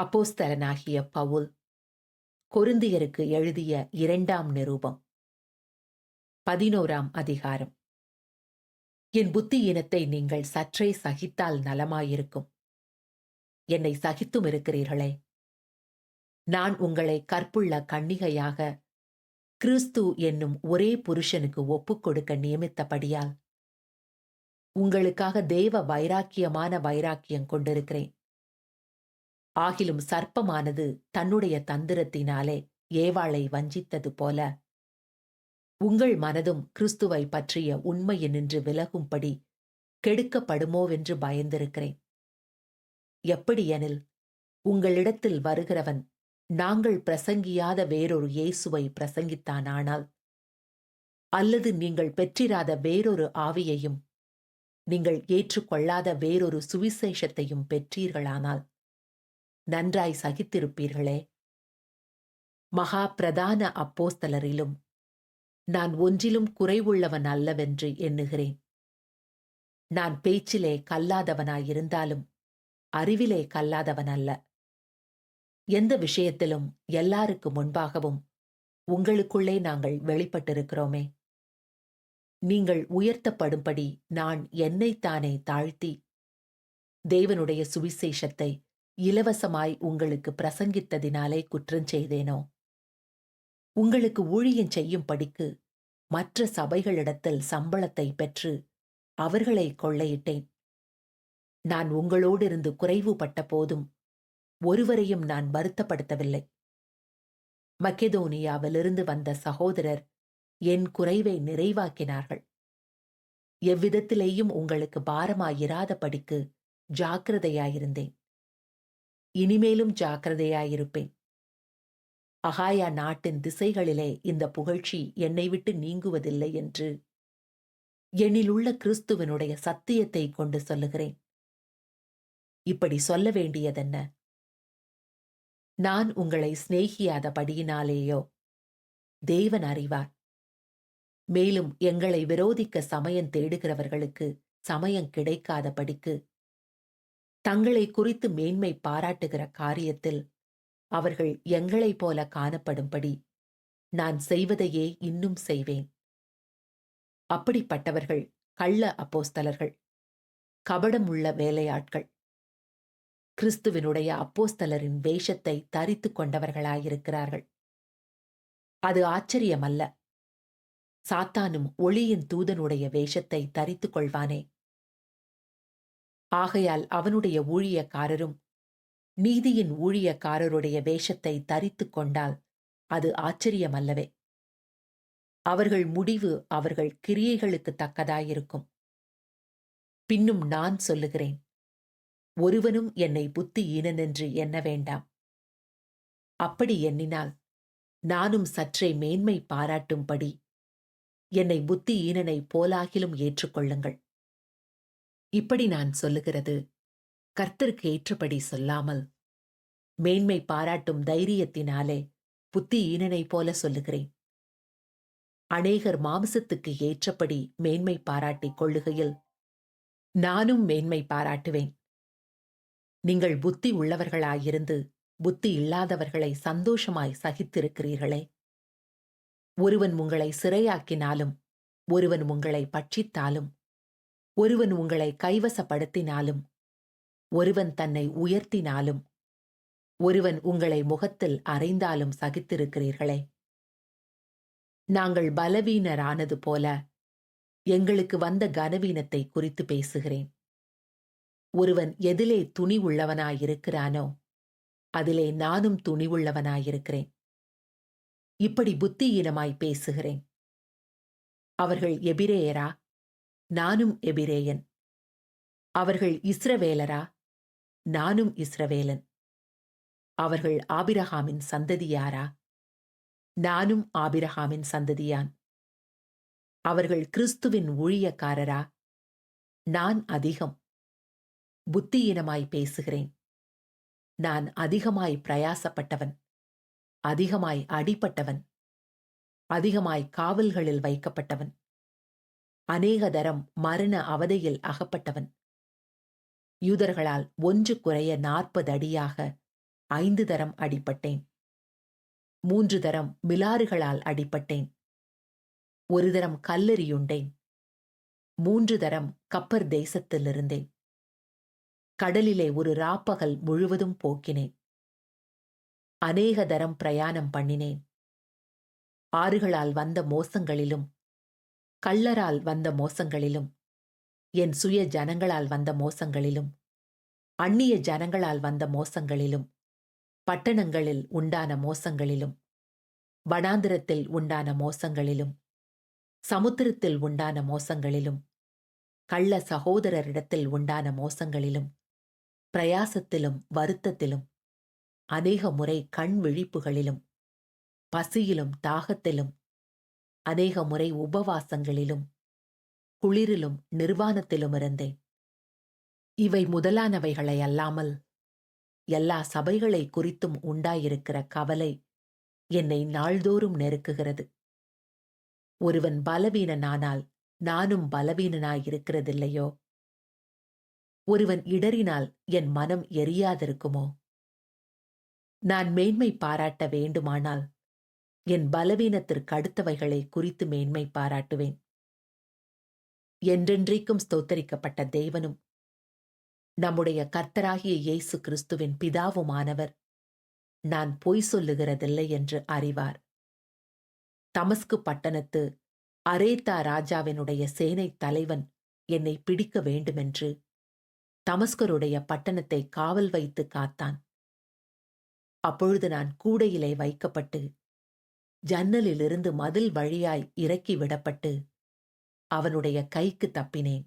அப்போஸ்தலனாகிய பவுல் கொருந்தியருக்கு எழுதிய இரண்டாம் நிரூபம். பதினோராம் அதிகாரம். என் புத்தி இனத்தை நீங்கள் சற்றே சகித்தால் நலமாயிருக்கும். என்னை சகித்தும் இருக்கிறீர்களே. நான் உங்களை கற்புள்ள கன்னிகையாக கிறிஸ்து என்னும் ஒரே புருஷனுக்கு ஒப்புக் கொடுக்க நியமித்தபடியால் உங்களுக்காக தேவ வைராக்கியமான வைராக்கியம் கொண்டிருக்கிறேன். ஆகிலும் சர்ப்பமானது தன்னுடைய தந்திரத்தினாலே ஏவாளை வஞ்சித்தது போல. உங்கள் மனதும் கிறிஸ்துவை பற்றிய உண்மையினின்று விலகும்படி கெடுக்கப்படுமோவென்று பயந்திருக்கிறேன். எப்படியெனில் உங்களிடத்தில் வருகிறவன் நாங்கள் பிரசங்கியாத வேறொரு இயேசுவை பிரசங்கித்தானால் அல்லது நீங்கள் பெற்றிராத வேறொரு ஆவியையும் நீங்கள் ஏற்றுக்கொள்ளாத வேறொரு சுவிசேஷத்தையும் பெற்றீர்களானால் நன்றாய் சகித்திருப்பீர்களே. மகா பிரதான அப்போஸ்தலரிலும் நான் ஒன்றிலும் குறைவுள்ளவன் அல்லவென்று எண்ணுகிறேன். நான் பேச்சிலே கல்லாதவனாயிருந்தாலும் அறிவிலே கல்லாதவன் அல்ல. எந்த விஷயத்திலும் எல்லாருக்கு முன்பாகவும் உங்களுக்குள்ளே நாங்கள் வெளிப்பட்டிருக்கிறோமே. நீங்கள் உயர்த்தப்படும்படி நான் என்னைத்தானே தாழ்த்தி தேவனுடைய சுவிசேஷத்தை இலவசமாய் உங்களுக்கு பிரசங்கித்ததினாலே குற்றஞ்செய்தேனோ உங்களுக்கு ஊழியம் செய்யும்படிக்கு மற்ற சபைகளிடத்தில் சம்பளத்தை பெற்று அவர்களை கொள்ளையிட்டேன். நான் உங்களோடிருந்து குறைவுபட்ட போதும் ஒருவரையும் நான் வருத்தப்படுத்தவில்லை. மக்கெதோனியாவிலிருந்து வந்த சகோதரர் என் குறைவை நிறைவாக்கினார்கள். எவ்விதத்திலேயும் உங்களுக்கு பாரமாயிராதபடிக்கு ஜாக்கிரதையாயிருந்தேன். இனிமேலும் ஜாக்கிரதையாயிருப்பேன். அகாயா நாட்டின் திசைகளிலே இந்த புகழ்ச்சி என்னை விட்டு நீங்குவதில்லை என்று என்னிலுள்ள கிறிஸ்துவனுடைய சத்தியத்தை கொண்டு சொல்லுகிறேன். இப்படி சொல்ல வேண்டியதென்ன? நான் உங்களை சிநேகியாதபடியினாலேயோ? தேவன் அறிவார். மேலும் எங்களை விரோதிக்க சமயம் தேடுகிறவர்களுக்கு சமயம் கிடைக்காதபடிக்கு தங்களை குறித்து மேன்மை பாராட்டுகிற காரியத்தில் அவர்கள் எங்களைப் போல காணப்படும்படி நான் செய்வதையே இன்னும் செய்வேன். அப்படிப்பட்டவர்கள் கள்ள அப்போஸ்தலர்கள் கபடமுள்ள வேலையாட்கள் கிறிஸ்துவினுடைய அப்போஸ்தலரின் வேஷத்தை தரித்து கொண்டவர்களாயிருக்கிறார்கள். அது ஆச்சரியமல்ல. சாத்தானும் ஒளியின் தூதனுடைய வேஷத்தை தரித்துக் கொள்வானே. ஆகையால் அவனுடைய ஊழியக்காரரும் நீதியின் ஊழியக்காரருடைய வேஷத்தை தரித்துக் கொண்டால் அது ஆச்சரியமல்லவே. அவர்கள் முடிவு அவர்கள் கிரியைகளுக்கு தக்கதாயிருக்கும். பின்னும் நான் சொல்லுகிறேன் ஒருவனும் என்னை புத்தி ஈனனென்று எண்ண வேண்டாம். அப்படி எண்ணினால் நானும் சற்றே மேன்மை பாராட்டும்படி என்னை புத்தி ஈனனை போலாகிலும் ஏற்றுக்கொள்ளுங்கள். இப்படி நான் சொல்லுகிறது. கர்த்தருக்கு ஏற்றபடி சொல்லாமல் மேன்மை பாராட்டும் தைரியத்தினாலே புத்தி ஈனனை போல சொல்லுகிறேன். அநேகர் மாம்சத்துக்கு ஏற்றபடி மேன்மை பாராட்டிக் கொள்ளுகையில் நானும் மேன்மை பாராட்டுவேன். நீங்கள் புத்தி உள்ளவர்களாயிருந்து புத்தி இல்லாதவர்களை சந்தோஷமாய் சகித்திருக்கிறீர்களே. ஒருவன் உங்களை சிறையாக்கினாலும் ஒருவன் உங்களை பட்சித்தாலும் ஒருவன் உங்களை கைவசப்படுத்தினாலும் ஒருவன் தன்னை உயர்த்தினாலும் ஒருவன் உங்களை முகத்தில் அறைந்தாலும் சகித்திருக்கிறீர்களே. நாங்கள் பலவீனரானது போல எங்களுக்கு வந்த கனவீனத்தை குறித்து பேசுகிறேன். ஒருவன் எதிலே துணி உள்ளவனாயிருக்கிறானோ அதிலே நானும் துணிவுள்ளவனாயிருக்கிறேன் இப்படி புத்தியீனமாய் பேசுகிறேன். அவர்கள் எபிரேயரா? நானும் எபிரேயன். அவர்கள் இஸ்ரவேலரா? நானும் இஸ்ரவேலன். அவர்கள் ஆபிரஹாமின் சந்ததியாரா? நானும் ஆபிரஹாமின் சந்ததியான். அவர்கள் கிறிஸ்துவின் ஊழியக்காரரா? நான் அதிகம். புத்தியீனமாய் பேசுகிறேன். நான் அதிகமாய் பிரயாசப்பட்டவன். அதிகமாய் அடிப்பட்டவன் அதிகமாய் காவல்களில் வைக்கப்பட்டவன். அநேக தரம் மரண அவதையில் அகப்பட்டவன். யூதர்களால் ஒன்று குறைய நாற்பது அடியாக ஐந்து தரம் அடிப்பட்டேன் மூன்று தரம் மிலாறுகளால் அடிப்பட்டேன் ஒரு தரம் கல்லெறியுண்டேன். மூன்று தரம் கப்பர் தேசத்தில் இருந்தேன். கடலிலே ஒரு ராப்பகல் முழுவதும் போக்கினேன். அநேக தரம் பிரயாணம் பண்ணினேன். ஆறுகளால் வந்த மோசங்களிலும் கள்ளரால் வந்த மோசங்களிலும் என் சுய ஜனங்களால் வந்த மோசங்களிலும் அந்நிய ஜனங்களால் வந்த மோசங்களிலும் பட்டணங்களில் உண்டான மோசங்களிலும் வனாந்திரத்தில் உண்டான மோசங்களிலும் சமுத்திரத்தில் உண்டான மோசங்களிலும் கள்ள சகோதரரிடத்தில் உண்டான மோசங்களிலும் பிரயாசத்திலும் வருத்தத்திலும் அநேக முறை கண் விழிப்புகளிலும் பசியிலும் தாகத்திலும் அநேக முறை உபவாசங்களிலும் குளிரிலும் நிர்வாணத்திலும் இருந்தேன். இவை முதலானவைகளை அல்லாமல் எல்லா சபைகளை குறித்தும் உண்டாயிருக்கிற கவலை என்னை நாள்தோறும் நெருக்குகிறது. ஒருவன் பலவீனனானால் நானும் பலவீனனாயிருக்கிறதில்லையோ? ஒருவன் இடறினால் என் மனம் எரியாதிருக்குமோ? நான் மேன்மை பாராட்ட வேண்டுமானால் என் பலவீனத்திற்கு அடுத்தவைகளை குறித்து மேன்மை பாராட்டுவேன். என்றென்றைக்கும் ஸ்தோத்தரிக்கப்பட்ட தேவனும் நம்முடைய கர்த்தராகிய இயேசு கிறிஸ்துவின் பிதாவுமானவர் நான் பொய் சொல்லுகிறதில்லை என்று அறிவார். தமஸ்கு பட்டணத்து அரேத்தா ராஜாவினுடைய சேனை தலைவன் என்னை பிடிக்க வேண்டுமென்று தமஸ்கருடைய பட்டணத்தை காவல் வைத்து காத்தான். அப்பொழுது நான் கூடையிலே வைக்கப்பட்டு ஜன்னலிலிருந்து மதில் வழியாய் இறக்கி விடப்பட்டு அவனுடைய கைக்கு தப்பினேன்.